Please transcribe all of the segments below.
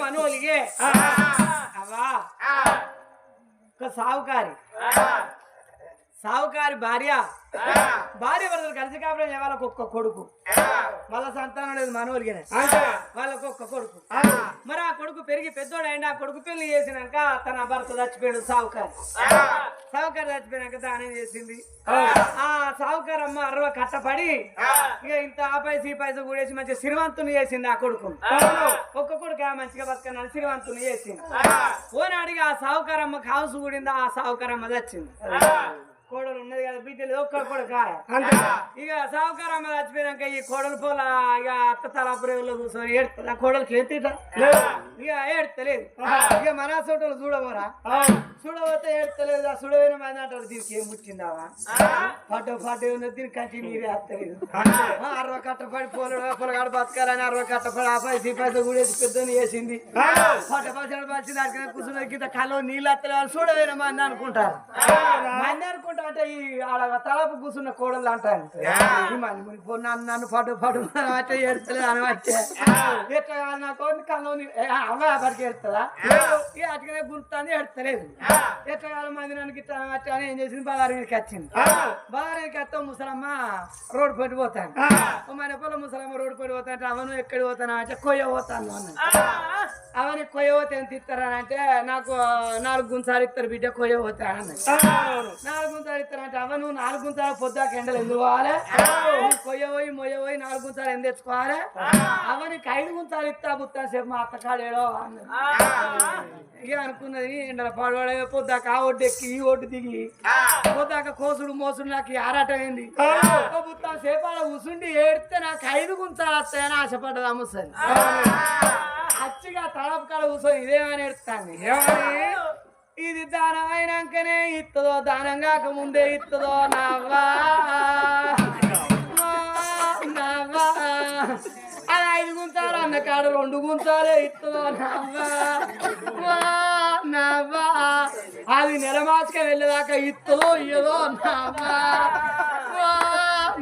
మనోలిగే. అవా? ఒక సావుకారి. సావుకారి భార్య. భార్య భర్తలు కలిసి కాపురం వాళ్ళకి ఒక్క కొడుకు. వాళ్ళ సంతానం లేదు మనోలిగిన. వాళ్ళకి ఒక్క కొడుకు. మరి ఆ కొడుకు పెరిగి పెద్దోడు అయినా ఆ కొడుకు పెళ్ళి చేసినాక తన భర్త చచ్చిపోయాడు సావుకారి. సావుకారు చచ్చిపోయినాక దానం చేసింది. ఆ. సావుకారు అమ్మ అరవ కట్టపడి ఇక ఇంత ఆ పైస ఈ పైస కూడేసి మంచిగా సిరివంతుని చేసింది ఆ కొడుకు. ఒక్క కొడుకు ఆ మంచిగా బతకన్నాను సిరివంతుని చేసింది. ఓనాడిగా ఆ సావుకారమ్మ కాసు కూడింది ఆ సావుకారమ్మ చచ్చింది. కదా బిడ్డలు ఒక్క కొడుక. ఇక చచ్చిపోయినాక ఈ కోడలు పోల ఇక అత్త తలాపురేవులో కూర్చొని ఏడుతుంది ఆ. కోడలకి ఇక ఏడ్తలేదు ఇక మన చోటలు చూడబోరా? చూడబోతే ఏడ్తలేదు ఆ చూడవైన మంది అంటారు దీనికి ఏం ముచ్చిందావా పట్టు పట్టు ఉన్నది దీనికి కంటి నీరే వస్తలేదు అరవై కట్టపడి పోలడు పొలగాడు బతకాలని అరవై కట్టపడి ఆ పైసలు ఈ పైసలు కూడా పెద్దని వేసింది. పట్ట పచ్చడి పచ్చి దానికి కూర్చున్న కింద కళ్ళు నీళ్ళు వస్తలేదు చూడవైన మంది అనుకుంటారు మంది అనుకుంటా అంటే ఈ ఆడ తలపు కూర్చున్న కోడలు పో నన్ను పడు పడు అంటే ఏడుస్తలేదు అని వచ్చే ఎట్లా నాకు కళ్ళు అమ్మ అప్పటికి ఏడుస్తుందా? ఇక అటుకనే గుర్తాన్ని ఏడుస్తలేదు. ఎట్లా కాదు మంది నన్ను అట్లా అని ఏం చేసింది? బాగారి మీదకి వచ్చింది బాగారికి వస్తాం ముసలమ్మ రోడ్డు పట్టి పోతాను మన పొలం ముసలమ్మ రోడ్డు పట్టి పోతాంటే అవను ఎక్కడి పోతాను? అంటే కొయ్య పోతాను అన్న అవని కొయ్య పోతే ఎంత ఇస్తారని అంటే నాకు నాలుగు గుంసాలు ఇస్తారు బిడ్డ కొయ్య పోతాను అన్న నాలుగు గుంసాలు ఇస్తారంటే అవ నువ్వు నాలుగు పొద్దాక ఎండలు ఎందుకు పోవాలి? నువ్వు కొయ్య పోయి మొయ్య పోయి నాలుగు గుంసాలు ఎంత తెచ్చుకోవాలి? అవనికి ఐదు గుంసాలు ఇస్తా బుత్తా సేపు మా అత్తకాడేడో ఇక అనుకున్నది ఎండల పాడవాడే పొద్దాక ఆ ఒడ్డు ఎక్కి ఈ ఒడ్డు దిగి పొద్దాక కోసుడు మోసుడు నాకు ఈ ఆరాటం అయింది ఒక బుత్తా సేపు అలా కూసుండి ఏడితే నాకు ఐదు గుంచాలు వస్తాయని ఆశపడ్డది అమ్మసరి అచ్చిగా తడపు కాడ కూర్చొని ఇదేమని ఎడుతాను ఇది దానం అయినాకనే ఇస్తుందో దానం కాక ముందే ఇస్తుందో నవ్వా నవ్వా. అది ఐదు గుంచాలు అన్న కాడ రెండు గుంచాలే ఇస్తుందో నవ్వా. అది నెల మాసక వెళ్ళేదాకా ఇస్తుందో ఇయ్యదో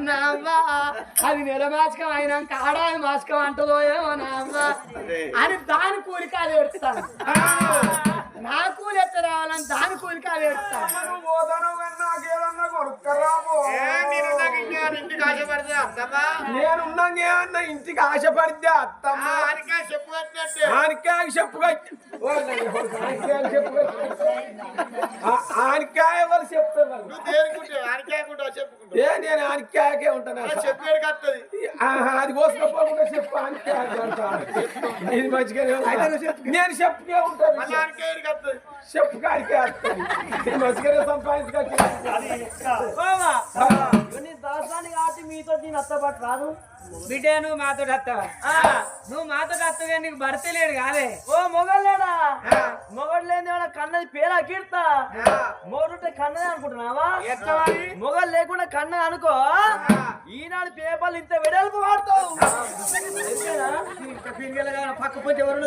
నవ్వా. అది నెల మాసకం అయినాక ఆడాది మాసకం అంటదో ఏమో నవ్వా. అని దాని కూలిక అది ఎడతాను నేనున్నాకేమన్నా ఇంటికి ఆశపడితే అత్తమ్మ. ఆనకాయ చెప్పు ఆనకాయ వాళ్ళు చెప్తారు ఏ నేను ఆనకాయకే ఉంటాను. ఆహా, అది కోసుకోపోకుండా చెప్పు ఇది మంచిగానే. నేను చెప్పుకే ఉంటాను చెప్పు కాడికే నేను మంచిగానే దాసాన్ని కాబట్టి మీతో దీని అత్తపాటు రాదు బిడ్డ నువ్వు మాతో వస్తావా నువ్వు మాతో వస్తావా నీకు భర్త లేడు కాదే. ఓ మొగలేడా మొగడు లేని కన్నది పేరా కీర్తా? మొగడుంటే కన్నది అనుకుంటున్నావా? మొగలు లేకుండా కన్నది అనుకో. ఈనాడు పేపర్లు ఇంత వెడల్పు వాడతావు. పక్క పొంచి ఎవరు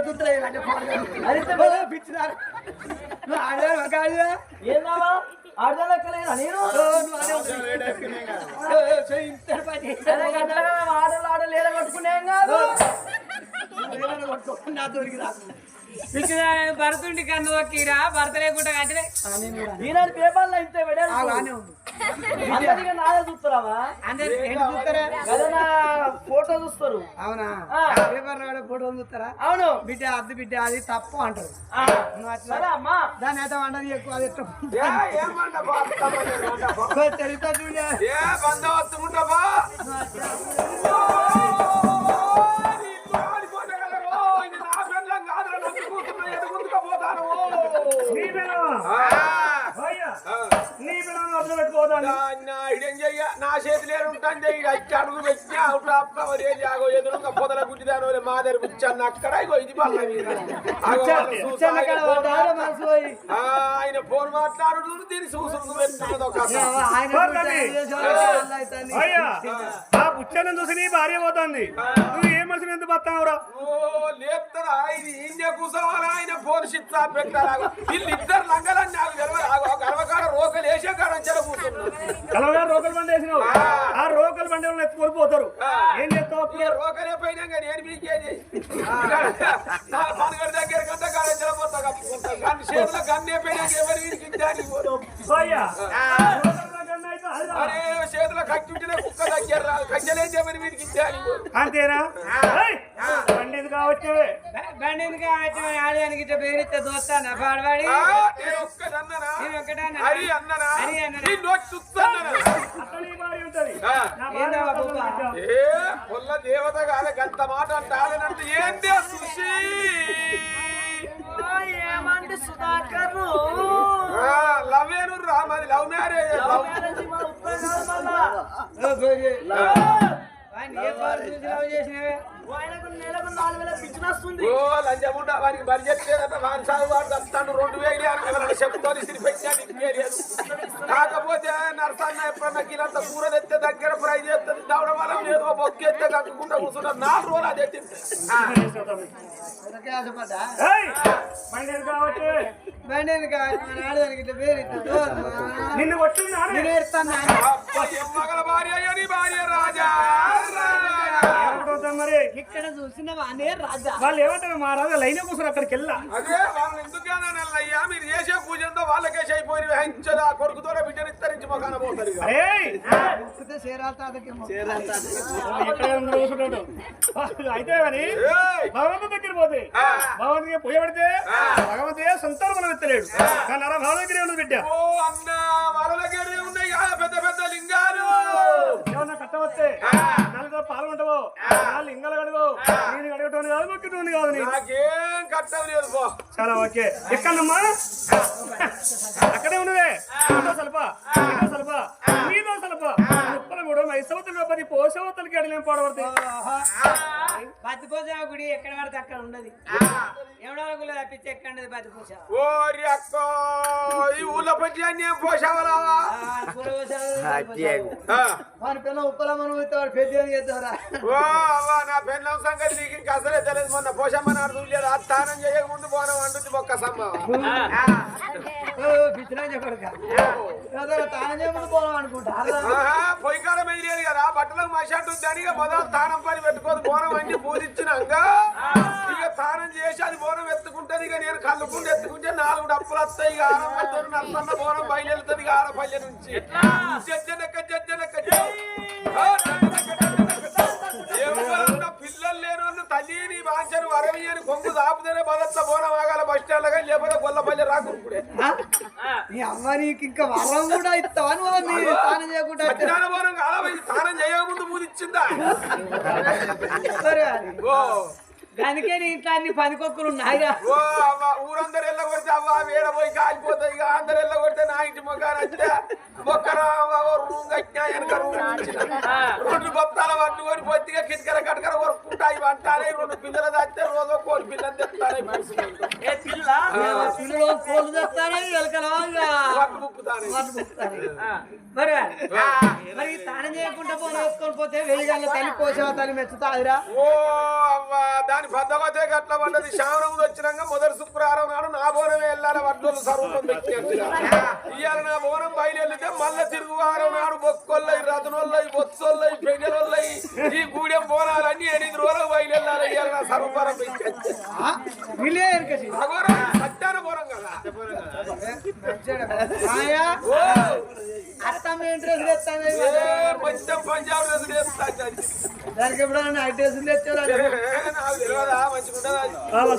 కాదు. భరతుండి కన్ను దొక్కిరా భర్త లేకుండా కట్టినే ఈనాడు పేపర్లో ఇంత వెడల్పు. నాదే చూస్తారావా? కదా నా ఫోటో చూస్తారు. అవునా. పేపర్లో ఫోటో చూస్తారా? అవును. బిడ్డ అద్దు బిడ్డ అది తప్పు అంటారు. దాని అయితే వంటది ఎక్కువ అది ఎట్లా తెలుస్తా నా చేతిలో ఉంటాను అచ్చి అడుగు పెట్టి అవుట్ ఆఫ్ కవర్ ఏ జాగో ఎదురుగా పొదల గుడ్డిదాను మాదరి బుచ్చన్న అక్కడ ఇగో ఇది పల్ల మీద. ఆ, ఆయన ఫోన్ మాట్లాడు దీన్ని చూసుకు పెట్టినది ఒక అయ్యా ఆ బుచ్చను చూసి నీ భార్య పోతుంది. నువ్వు ఏ మనిషిని ఎందుకు లేపుతారా? ఇది ఇండియా కూర్చోవాలా ఆయన ఫోన్ షిప్ పెట్టారా వీళ్ళు ఇద్దరు లంగలని నాకు తెలియదు గర్వకాడ రోకలు వేసే కాడ చెల కూర్చున్నారు కలవగా వేసినావు ఆ రోకల్ బండి వాళ్ళు ఎత్తుకొని పోతారు. ఏం చేస్తావు అప్పుడు? రోకలే పోయినా కానీ నేను మీకేది దగ్గర కంట కాడ చెలపోతా కప్పుకుంటా కానీ చేతిలో గన్నే పోయినాక ఎవరి వీరికి దానికి పోదు. అయ్యా అరే చేతిలో కట్టి ఉంటేనే కుక్క దగ్గర రాదు కట్టెలేసి ఎవరి వీరికి దానికి పోదు. అంతేనా ఏయ్! బండి ఎందుకు కావచ్చు బండి ఎందుకు కావచ్చు ఇట్లా బెదిరిస్తే దోస్తానా? పాడవాడి నేను ఒక్కదన్ననా? నేను ఒక్కటన్నా? హరి అన్ననా? హరి అన్ననా? ఏ పొల్ల దేవత కాదు గంత మాట అంటానంటే ఏంటి సుషి ఏమండి సుధాకర్ ఆ, లవ్ ఏను రామది లవ్ మ్యారేజ్ లవ్. వాడిని లంచముండ బలి చెప్తేదట సాగు వాడు రెండు వేలు అని ఎవరైనా చెప్తాను కాకపోతే నరసన్న ఎప్పుడన్నా కిలంత కూర తెస్తే దగ్గర ఫ్రై చేస్తుంది దవడ వరం ఏదో బొక్కెత్తే కట్టుకుంటా కూర్చుంటారు నాలుగు రోజులు అదే నిన్ను కొట్టినా నేను ఎడతాను మగల భార్య రాజా. ఇక్కడ అనే రాజా. వాళ్ళు ఏమంటారు? మా రాజా లైన్ కూర్చొని అక్కడికి వెళ్ళా. అదే వాళ్ళని ఎందుకైనా నెల్లయ్యా మీరు చేసే పూజంతో వాళ్ళకే అయిపోయి వెంచదు ఆ కొడుకుతో బిడ్డను ఇత్తరించి మొఖాన పోతారు అయితే మరి ఏయ్! భగవంతు దగ్గర పోతే భగవంతుడికి పూజ పెడితే భగవంతుడే మనం ఎత్తలేడు కానీ అలా భావ దగ్గరే ఉన్నది బిడ్డ. ఓ అన్న వాళ్ళ దగ్గరే ఉన్నాయి కదా పెద్ద పెద్ద లింగాలు ఏమన్నా కట్ట వస్తే నాలుగు పాల్గొంటావో నాలుగు ఇంగలు కడుగు నేను కడగటోని కాదు మొక్కటోని కాదు నీకు నాకేం కట్టం లేదు పో చాలా ఓకే. ఎక్కడమ్మా? అక్కడే ఉన్నదే ఇదో సలప. సలప. మీదో సలప. ఉప్పల కూడా మైసవతలు పది పోసవతలకి అడిలేం పడబడతాయి? బతిపోసా గుడి ఎక్కడ పడితే అక్కడ ఉండదు. ఎవడో గుళ్ళు తప్పించి ఎక్కడ ఉండదు ఓరి అక్క ఈ ఊళ్ళో పెట్టి పోసావరావా? మనం వాడు పెద్ద చేద్దారా? ఓ అవ్వ నా పెళ్ళం సంగతి నీకు ఇంకా అసలే తెలియదు. మొన్న పోషమ్మని అడుగులేదు ఆ తానం చేయక ముందు పోనం అంటుంది సమ్మ. ఆహా, పొయ్యి కాలం ఎదిలేదు కదా బట్టలకు మషాటు దానిగా మొదలు తానం పని పెట్టుకొని బోనం అన్ని పూజించినాక ఇక తానం చేసి అది బోనం ఇక నేను కళ్ళుకుంటూ ఎత్తుకుంటే నాలుగు డప్పులు వస్తాయి ఇక ఆరం పడుతుంది నల్లన్న బోనం బయలుదేరుతుంది ఇక ఆరపల్లె నుంచి. జజ్జనక్క జజ్జనక్క పిల్లలు లేని వాళ్ళు తల్లిని వాంచను వరవి అని కొంగు దాపుతేనే బదట్ల బోనం ఆగాల బస్ స్టాండ్గా లేకపోతే గొల్లపల్లి రాకురుకుడే నీ అమ్మ నీకు ఇంకా వరం కూడా ఇస్తావా నువ్వు నీ తాను చేయకుండా మధ్యాహ్న బోనం కాదా స్నానం చేయకముందు పూజిచ్చిందా సరే. ఓ. దానికే నీ ఇంట్లో అన్ని పనికొక్కులు అవ్వ ఊరందరూ ఎల్ల కొడితే అవ్వ వేడ పోయి కాలిపోతాయి. ఇక అందరు ఎల్ల కొడితే నా ఇంటి మొగ్గారు వచ్చా ఒక్కరా రూమ్ కట్టినా వెనక రూమ్ ఇచ్చిన. రెండు బత్తాల పట్టుకొని పొత్తిగా కిటికల కటకర కొరుక్కుంటాయి అంటారే రెండు పిల్లలు తెస్తే రోజు కోడి పిల్లలు తెస్తారే పిల్లలు కోళ్ళు తెస్తానే ముక్కుతానే మరి మరి తానం చేయకుండా పోతే వెయ్యి గంటల తల్లి పోసావా తల్లి మెచ్చుతాదిరా? ఓ అవ్వ దాని భద్రవతే గట్ల పడ్డది. శ్రావణం వచ్చినాక మొదటి శుక్రవారం నాడు నా బోనం వెళ్ళాలి వడ్డోళ్ళు సర్వం ఇవాళ నా బోనం బయలుదేరితే మళ్ళా తిరుగు వారం నాడు బొక్కొల్లయి రతనొల్లయి బొత్సొల్లయి పెండెలొల్లయి ఈ గూడెం బోనాలన్నీ ఎనిమిది రోజులు బయలుదేరాలి ఇవాళ నా సర్వపరం అఘోరం సత్యాన బోనం కదా. అత్తమ్మ ఏం డ్రెస్ మొత్తం పంజాబ్ డ్రెస్ దానికి. ఎప్పుడైనా నైట్ డ్రెస్ తెచ్చారా?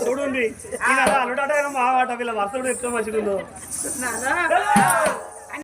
చూడండి అల్లుడాట మా ఆట వీళ్ళ వరుస కూడా ఎక్కువ మంచిగా ఉందో నానా